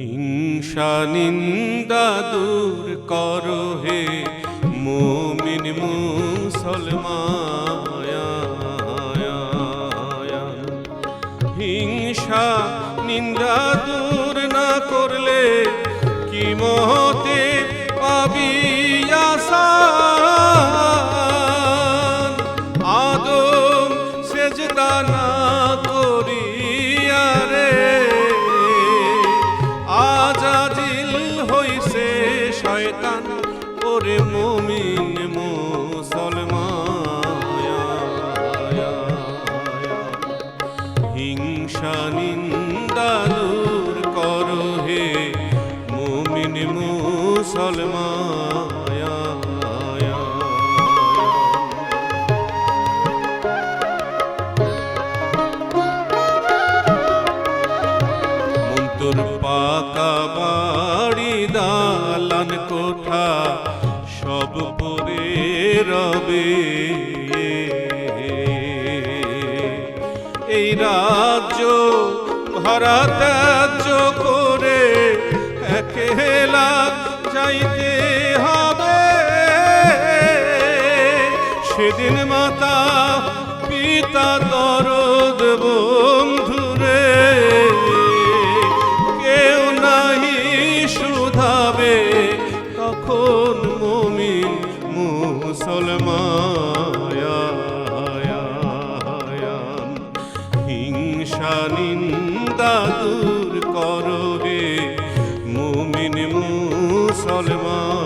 হিংসা নিন্দা দূর করো হে মুমিন হিংসা নিন্দা দূর না করলে কি মহতে পাবি আদম সেজদা না হইছে শয়তান ওরে মুমিন মুসলমান হিংসা নিন্দা দূর করো হে মুমিন মুসলমান পাকা সব পরে রবে। এই রাজ্য, ভরা ত্যায্য করে একেলা যাইতে হবে। সেদিন মাতা পিতা দরদ বন্ধুরে, কেউ নাহি শুধাবে তখন। মায়াম হিংসা নিন্দা দূর করো হে মুমিন মুসলমান।